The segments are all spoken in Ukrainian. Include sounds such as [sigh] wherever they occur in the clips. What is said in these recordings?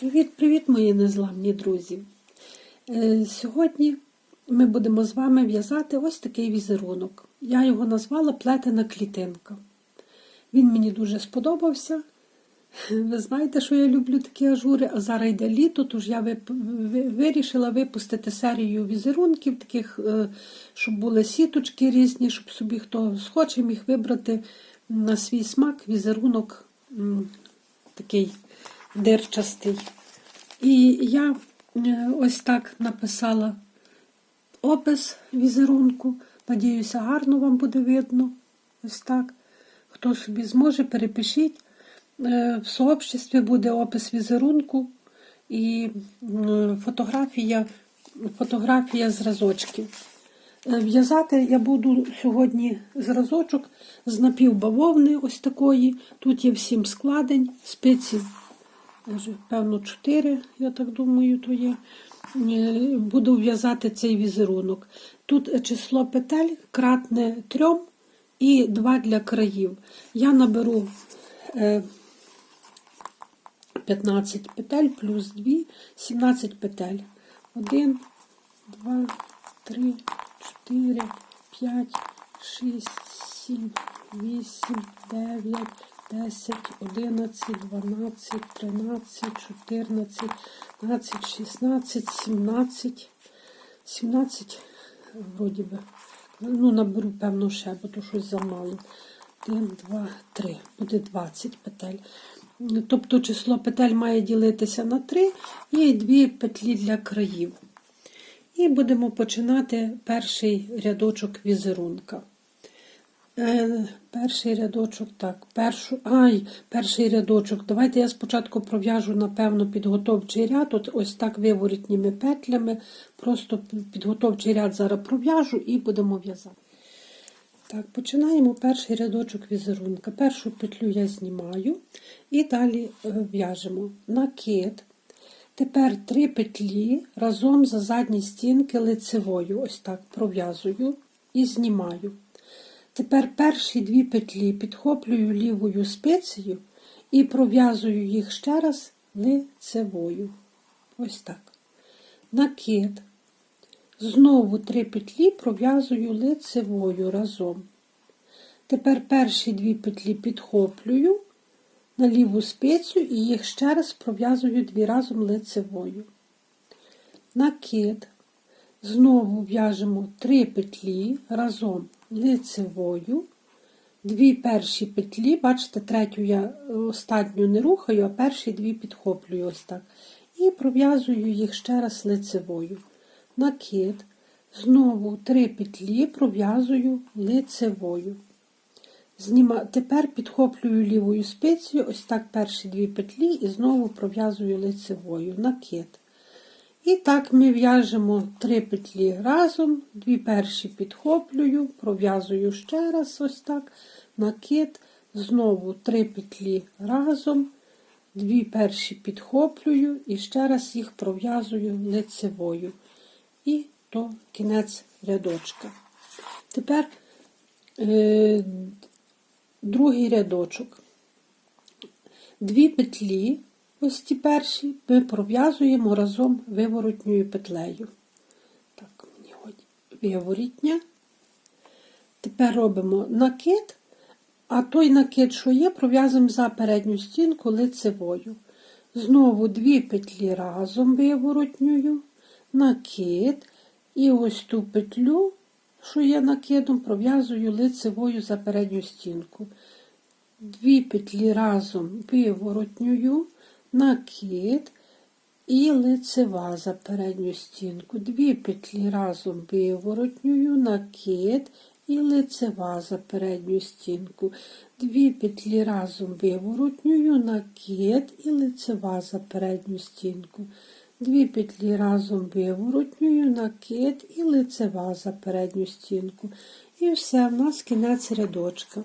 Привіт-привіт, мої незламні друзі! Е, Сьогодні ми будемо з вами в'язати ось такий візерунок. Я його назвала плетена клітинка. Він мені дуже сподобався. Ви знаєте, що я люблю такі ажури, а зараз йде літо, тож я вирішила випустити серію візерунків, таких, е, щоб були сіточки різні, щоб собі хто схоче міг вибрати на свій смак візерунок такий дирчастий. І я е, ось так написала опис візерунку. Надіюся, гарно вам буде видно. Ось так. Хто собі зможе, перепишіть. Е, В сообществі буде опис візерунку і фотографія, фотографія зразочків. Е, В'язати я буду сьогодні зразочок з напівбавовни ось такої. Тут є всім складень, спиці, певно, 4, я так думаю, то є. Е, Буду в'язати цей візерунок. Тут число петель кратне трьом і 2 для країв. Я наберу е, 15 петель плюс 2, 17 петель. 1, 2, 3, 4, 5, 6, 7, 8, 9, 10, 11, 12, 13, 14, 15, 16, 17, 17, вроді би. Ну, наберу, певно, ще, бо то щось замало. 1, 2, 3. Буде 20 петель. Тобто число петель має ділитися на 3 і 2 петлі для країв. І будемо починати перший рядочок візерунка. Е, перший рядочок, так, першу, ай, перший рядочок. Давайте я спочатку пров'яжу, напевно, підготовчий ряд. От ось так виворітніми петлями. Просто підготовчий ряд зараз пров'яжу і будемо в'язати. Так, починаємо перший рядочок візерунка. Першу петлю я знімаю і далі е, в'яжемо накид. Тепер три петлі разом за задні стінки лицевою. Ось так пров'язую і знімаю. Тепер перші дві петлі підхоплюю лівою спицею і пров'язую їх ще раз лицевою. Ось так. Накид. Знову три петлі пров'язую лицевою разом. Тепер перші дві петлі підхоплюю на ліву спицю і їх ще раз пров'язую дві разом лицевою. Накид. Знову в'яжемо три петлі разом лицевою. Дві перші петлі, бачите, третю я останню не рухаю, а перші дві підхоплюю ось так. І пров'язую їх ще раз лицевою. Накид. Знову три петлі пров'язую лицевою. Зніма... Тепер підхоплюю лівою спицею, ось так перші дві петлі і знову пров'язую лицевою накид. І так ми в'яжемо три петлі разом, дві перші підхоплюю, пров'язую ще раз ось так, накид, знову три петлі разом, дві перші підхоплюю і ще раз їх пров'язую лицевою. І то кінець рядочка. Тепер е, другий рядочок. Дві петлі, ось ті перші, ми пров'язуємо разом виворотньою петлею. Так, мені виворітня. Тепер робимо накид, а той накид, що є, пров'язуємо за передню стінку лицевою. Знову дві петлі разом виворотньою, накид, і ось ту петлю, що є накидом, пров'язую лицевою за передню стінку. Дві петлі разом виворотньою, накид і лицева за передню стінку. Дві петлі разом виворотньою, накид і лицева за передню стінку. Дві петлі разом виворотньою, накид і лицева за передню стінку. Дві петлі разом виворотньою, накид і лицева за передню стінку. І все, в нас кінець рядочка.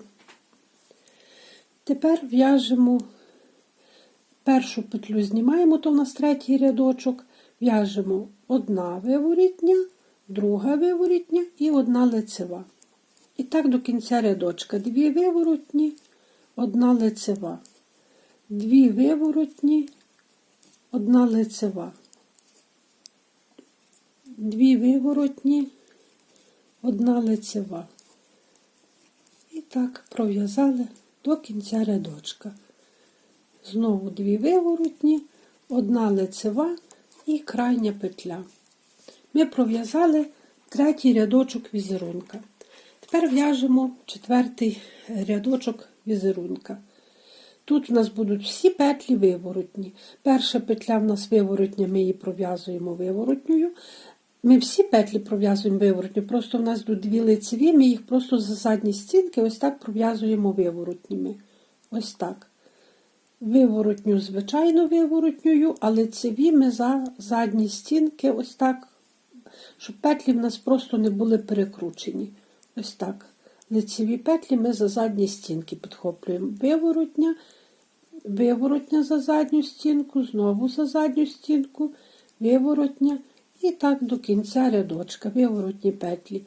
Тепер в'яжемо першу петлю знімаємо, то в нас третій рядочок, в'яжемо одна виворітня, друга виворітня і одна лицева. І так до кінця рядочка. Дві виворотні, одна лицева. Дві виворотні, одна лицева, дві виворотні, одна лицева. І так пров'язали до кінця рядочка. Знову дві виворотні, одна лицева і крайня петля. Ми пров'язали третій рядочок візерунка. Тепер в'яжемо четвертий рядочок візерунка. Тут у нас будуть всі петлі виворотні. Перша петля в нас виворотня, ми її пров'язуємо виворотньою. Ми всі петлі пров'язуємо виворотню, просто в нас тут дві лицеві, ми їх просто за задні стінки ось так пров'язуємо виворотніми. Ось так. Виворотню, звичайно, виворотньою, а лицеві ми за задні стінки, ось так, щоб петлі в нас просто не були перекручені. Ось так. Лицеві петлі ми за задні стінки підхоплюємо. Виворотня, виворотня за задню стінку, знову за задню стінку, виворотня. І так до кінця рядочка, виворотні петлі.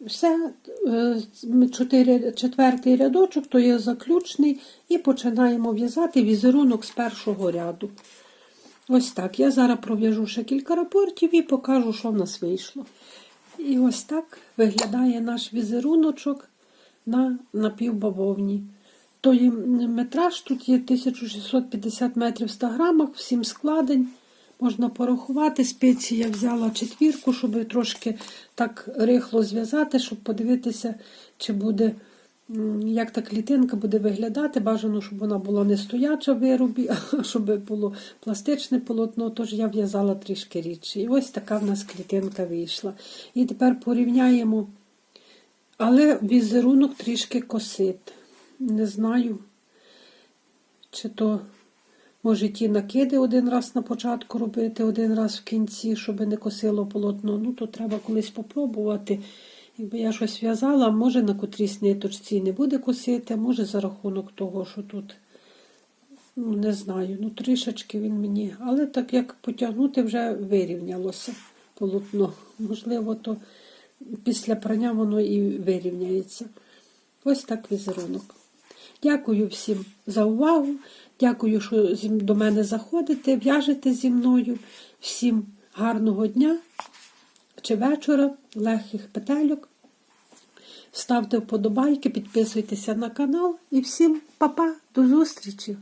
Все, е, четвертий рядочок, то є заключний, і починаємо в'язати візерунок з першого ряду. Ось так. Я зараз пров'яжу ще кілька рапортів і покажу, що в нас вийшло. І ось так виглядає наш візеруночок на напівбавовні. Той метраж тут є 1650 метрів в 100 грамах, 7 складень. Можна порахувати. Спеці я взяла четвірку, щоб трошки так рихло зв'язати, щоб подивитися, чи буде, як та клітинка буде виглядати. Бажано, щоб вона була не стояча в виробі, [laughs] а щоб було пластичне полотно, тож я в'язала трішки рідше. І ось така в нас клітинка вийшла. І тепер порівняємо, але візерунок трішки косить. Не знаю, чи то. Може ті накиди один раз на початку робити, один раз в кінці, щоб не косило полотно. Ну, то треба колись попробувати. Якби я щось в'язала, може на котрійсь ниточці не буде косити, може за рахунок того, що тут, ну, не знаю, ну трішечки він мені. Але так як потягнути, вже вирівнялося полотно. Можливо, то після прання воно і вирівняється. Ось так візерунок. Дякую всім за увагу. Дякую, що до мене заходите, в'яжете зі мною. Всім гарного дня чи вечора, легких петельок. Ставте вподобайки, підписуйтеся на канал і всім па-па, до зустрічі!